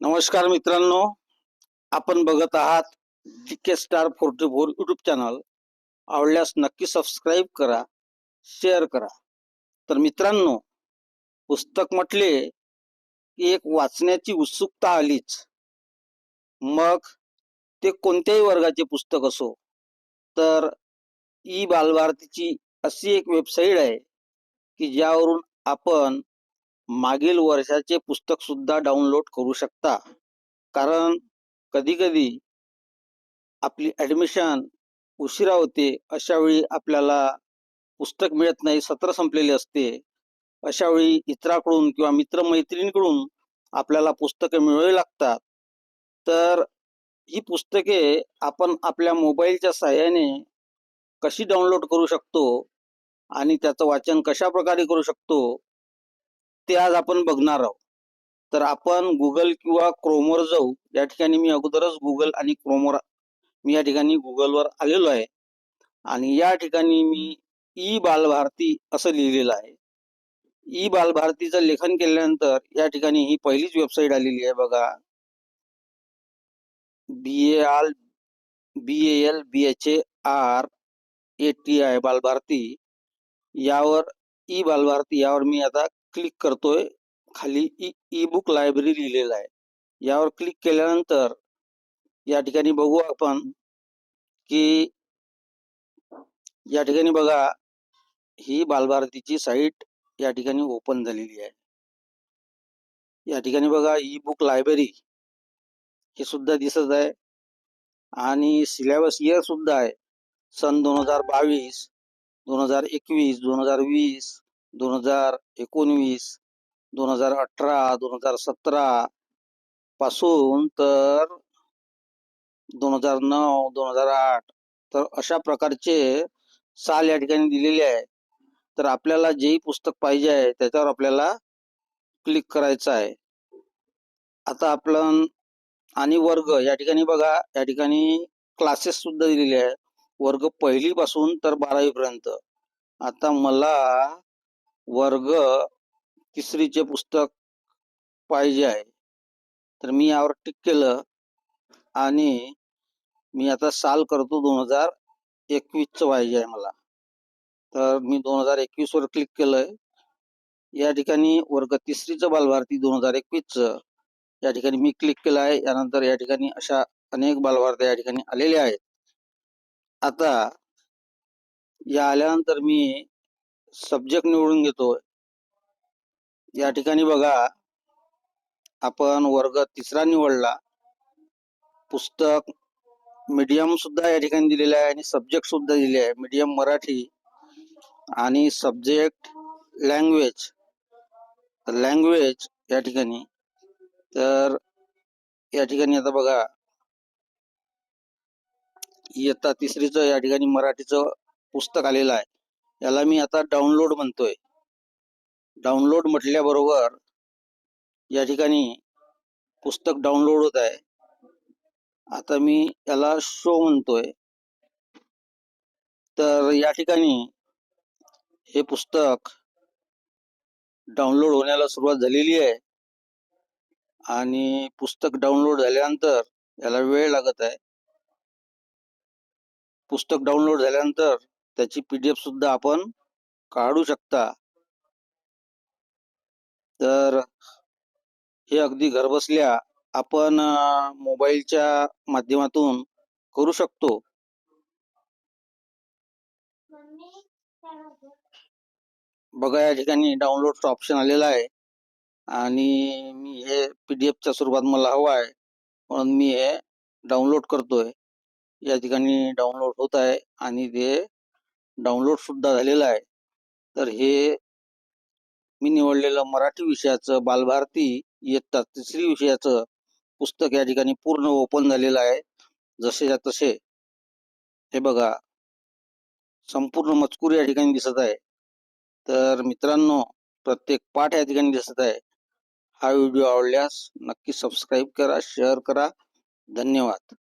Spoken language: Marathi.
नमस्कार मित्रांनो आपण बघत आहात G K star forty four YouTube channel आवडल्यास नक्की सबस्क्राईब करा शेअर करा. तर मित्रांनो पुस्तक म्हटले की एक वाचण्याची उत्सुकता आलीच. मग ते कोणत्याही वर्गाचे पुस्तक असो तर ई बालभारतीची अशी एक वेबसाईट आहे की ज्यावरून आपण मागील वर्षाचे पुस्तक सुद्धा डाउनलोड करू शकता. कारण कधी कधी आपली ऍडमिशन उशिरा होते अशावेळी आपल्याला पुस्तक मिळत नाही सत्र संपलेले असते. अशावेळी इतराकडून किंवा मित्रमैत्रिणीकडून आपल्याला पुस्तके मिळवावी लागतात. तर ही पुस्तके आपण आपल्या मोबाईलच्या सहाय्याने कशी डाउनलोड करू शकतो आणि त्याचं वाचन कशा प्रकारे करू शकतो ते आज आपण बघणार आहोत. तर आपण गुगल किंवा क्रोमवर जाऊ. या ठिकाणी मी अगोदरच गुगल आणि क्रोमवर मी या ठिकाणी गुगलवर आलेलो आहे. आणि या ठिकाणी मी ई बालभारती असं लिहिलेलं आहे. ई बालभारतीचं लेखन केल्यानंतर या ठिकाणी ही पहिलीच वेबसाईट आलेली आहे बघा. B A L B L B H A R A T I Balbharati. यावर ई बालभारती यावर मी आता क्लिक करतोय खाली ई ई बुक लायब्ररी लिहिलेलं आहे. यावर क्लिक केल्यानंतर या ठिकाणी बघू आपण की या ठिकाणी बघा ही बालभारतीची साईट या ठिकाणी ओपन झालेली आहे. या ठिकाणी बघा ई बुक लायब्ररी हे सुद्धा दिसत आहे. आणि सिलेबस इयर सुद्धा आहे. सन दोन हजार बावीस दोन हजार एकवीस दोन हजार वीस दोन हजार एकोणवीस दोन हजार अठरा दोन हजार सतरा पासून तर दोन हजार नऊ दोन हजार आठ तर अशा प्रकारचे साल या ठिकाणी दिलेले आहे. तर आपल्याला जेही पुस्तक पाहिजे आहे त्याच्यावर आपल्याला क्लिक करायचं आहे. आता आपण आणि वर्ग या ठिकाणी बघा या ठिकाणी क्लासेस सुद्धा दिलेले आहे. वर्ग पहिली पासून तर बारावी पर्यंत आता मला वर्ग तिसरीचे पुस्तक पाहिजे आहे. तर मी यावर टिक केलं आणि मी आता साल करतो दोन हजार एकवीसचं पाहिजे आहे मला. तर मी दोन हजार एकवीस वर क्लिक केलंय. या ठिकाणी वर्ग तिसरीचं बालभारती दोन हजार एकवीसचं या ठिकाणी मी क्लिक केलं आहे. यानंतर या ठिकाणी अशा अनेक बालभारत्या या ठिकाणी आलेल्या आहेत. आता या आल्यानंतर मी सब्जेक्ट निवडून घेतो. या ठिकाणी बघा आपण वर्ग तिसरा निवडला. पुस्तक मीडियम सुद्धा या ठिकाणी दिलेलं आहे आणि सब्जेक्ट सुद्धा दिले आहे. मीडियम मराठी आणि सब्जेक्ट लँग्वेज लँग्वेज या ठिकाणी. तर या ठिकाणी आता बघा इयत्ता तिसरीचं या ठिकाणी मराठीचं पुस्तक आलेलं आहे. याला मी आता डाउनलोड म्हणतोय. डाउनलोड म्हटल्याबरोबर या ठिकाणी पुस्तक डाउनलोड होत आहे. आता मी याला शो म्हणतोय. तर या ठिकाणी हे पुस्तक डाउनलोड होण्याला सुरुवात झालेली आहे. आणि पुस्तक डाउनलोड झाल्यानंतर याला वेळ लागत आहे. पुस्तक डाउनलोड झाल्यानंतर त्याची पीडीएफ सुद्धा आपण काढू शकता. तर हे अगदी घरबसल्या आपण मोबाईलच्या माध्यमातून करू शकतो. बघा या ठिकाणी डाउनलोडचं ऑप्शन आलेलं आहे. आणि मी हे पीडीएफच्या स्वरूपात मला हवं आहे. म्हणून मी हे डाउनलोड करतोय. या ठिकाणी डाउनलोड होत आहे आणि ते डाउनलोड सुद्धा झालेलं आहे. तर हे मी निवडलेलं मराठी विषयाचं बालभारती इयत्ता तिसरी विषयाचं पुस्तक या ठिकाणी पूर्ण ओपन झालेलं आहे. जसेच्या तसे हे बघा संपूर्ण मजकूर या ठिकाणी दिसत आहे. तर मित्रांनो प्रत्येक पाठ या ठिकाणी दिसत आहे. हा व्हिडिओ आवडल्यास नक्की सबस्क्राईब करा शेअर करा. धन्यवाद.